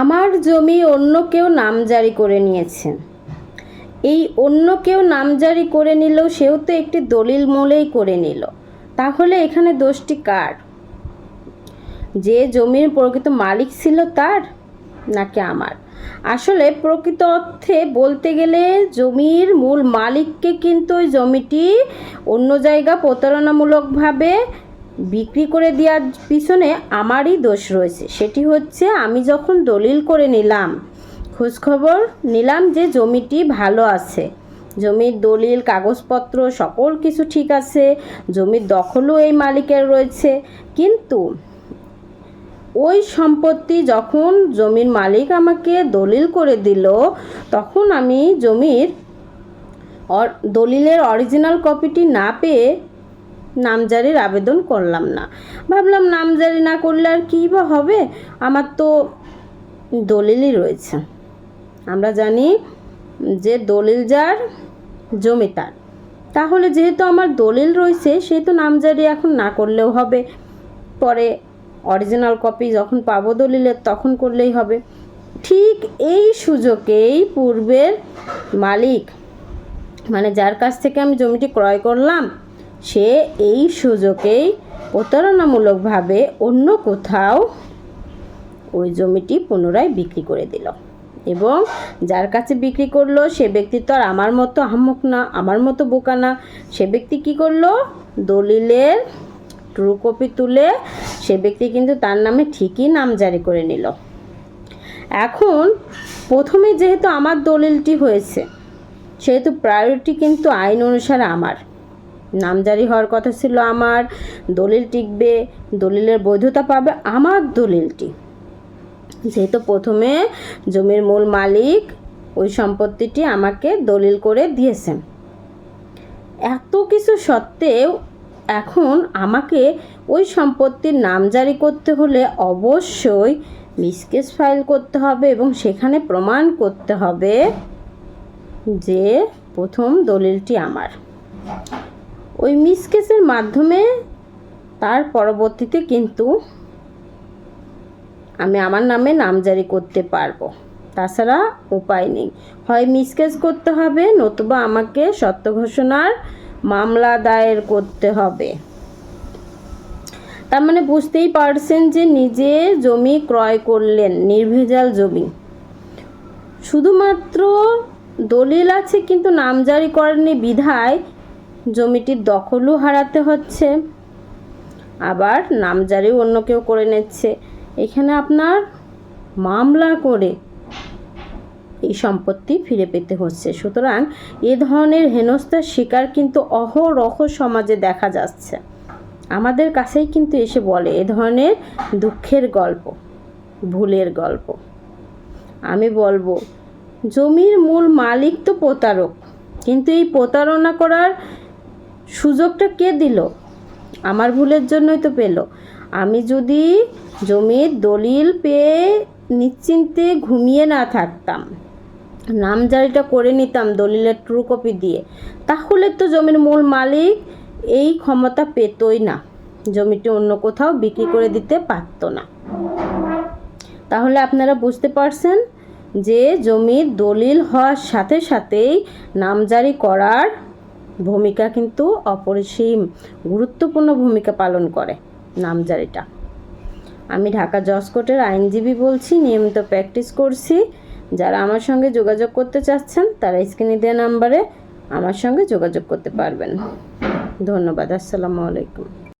আমার জমি অন্য কেউ নামজারি করে নিয়েছে। এই অন্য কেউ নামজারি করে নিলেও সেও তো একটি দলিল মূলেই করে নিল। তাহলে এখানে দোষটি কার? যে জমির প্রকৃত মালিক ছিল তার, নাকি আমার? আসলে প্রকৃত অর্থে বলতে গেলে জমির মূল মালিককে কিন্তু ওই জমিটি অন্য জায়গা প্রতারণামূলকভাবে বিক্রি করে দেওয়ার পিছনে আমারই দোষ রয়েছে। সেটি হচ্ছে আমি যখন দলিল করে নিলাম, খোঁজখবর নিলাম যে জমিটি ভালো আছে। জমির দলিল, কাগজপত্র সকল কিছু ঠিক আছে, জমির দখলও এই মালিকের রয়েছে। কিন্তু ওই সম্পত্তি যখন জমির মালিক আমাকে দলিল করে দিল, তখন আমি জমির দলিলের অরিজিনাল কপিটি না পেয়ে নামজারির আবেদন করলাম না। ভাবলাম নামজারি না করলে আর কী বা হবে? আমার তো দলিলই রয়েছে। আমরা জানি যে দলিল যার, জমি তার। তাহলে যেহেতু আমার দলিল রয়েছে, সেহেতু নামজারি এখন না করলেও হবে। পরে অরিজিনাল কপি যখন পাবো দলিলের তখন করলেই হবে। ঠিক এই সুযোগেই পূর্বের মালিক মানে যার কাছ থেকে আমি জমিটি ক্রয় করলাম সে এই সুযোগেই প্রতারণামূলকভাবে অন্য কোথাও ওই জমিটি পুনরায় বিক্রি করে দিল। এবং যার কাছে বিক্রি করল, সে ব্যক্তি তো আর আমার মতো আহম্মক না, আমার মতো বোকা না। সে ব্যক্তি কি করল? দলিলের ট্রু কপি তুলে সে ব্যক্তি কিন্তু তার নামে ঠিকই নাম জারি করে নিল। এখন প্রথমে যেহেতু আমার দলিলটি হয়েছে, সেহেতু প্রায়োরিটি কিন্তু আইন অনুসারে আমার। নামজারি হওয়ার কথা ছিল আমার, দলিল টিকবে, দলিলের বৈধতা পাবে আমার দলিলটি। যেহেতু প্রথমে জমির মূল মালিক ওই সম্পত্তিটি আমাকে দলিল করে দিয়েছেন। এত কিছু সত্ত্বেও এখন আমাকে ওই সম্পত্তির নামজারি করতে হলে অবশ্যই মিসকেস ফাইল করতে হবে এবং সেখানে প্রমাণ করতে হবে যে প্রথম দলিলটি আমার। ওই মিসকেসের মাধ্যমে তার পরবর্তীতে কিন্তু আমি আমার নামে নামজারি করতে পারব। তাছাড়া উপায় নেই। হয় মিসকেস করতে হবে, নতুবা আমাকে সত্য ঘোষণার মামলা দায়ের করতে হবে। তার মানে বুঝতেই পারছেন যে নিজে জমি ক্রয় করলেন, নির্ভেজাল জমি। শুধুমাত্র দলিল আছে, কিন্তু নামজারি করেনি বিধায় জমিটির দখলও হারাতে হচ্ছে। আবার নামজারিও অন্য কেউ করে নিচ্ছে। এখানে আপনার মামলা করে এই সম্পত্তি ফিরে পেতে হচ্ছে। সুতরাং এ ধরনের হেনস্থার শিকার কিন্তু অহরহ সমাজে দেখা যাচ্ছে। আমাদের কাছেই কিন্তু এসে বলে এ ধরনের দুঃখের গল্প, ভুলের গল্প। আমি বলব, জমির মূল মালিক তো প্রতারক, কিন্তু এই প্রতারণা করার সুযোগটা কে দিল? আমার ভুলের জন্যই তো পেল। আমি যদি জমির দলিল পেয়ে নিশ্চিন্তে ঘুমিয়ে না থাকতাম, নামজারিটা করে নিতাম দলিলের ট্রু কপি দিয়ে, তাহলে তো জমির মূল মালিক এই ক্ষমতা পেতই না। জমিটি অন্য কোথাও বিক্রি করে দিতে পারতো না। তাহলে আপনারা বুঝতে পারছেন যে জমির দলিল হওয়ার সাথে সাথেই নামজারি করার ভূমিকা কিন্তু অপরিসীম, গুরুত্বপূর্ণ ভূমিকা পালন করে নামজারিটা। আমি ঢাকা জজ কোর্টের আইনজীবী বলছি, নিয়মিত প্র্যাকটিস করছি। যারা আমার সঙ্গে যোগাযোগ করতে চাচ্ছেন, তারা স্ক্রিনে দেওয়া নাম্বারে আমার সঙ্গে যোগাযোগ করতে পারবেন। ধন্যবাদ, আসসালামু আলাইকুম।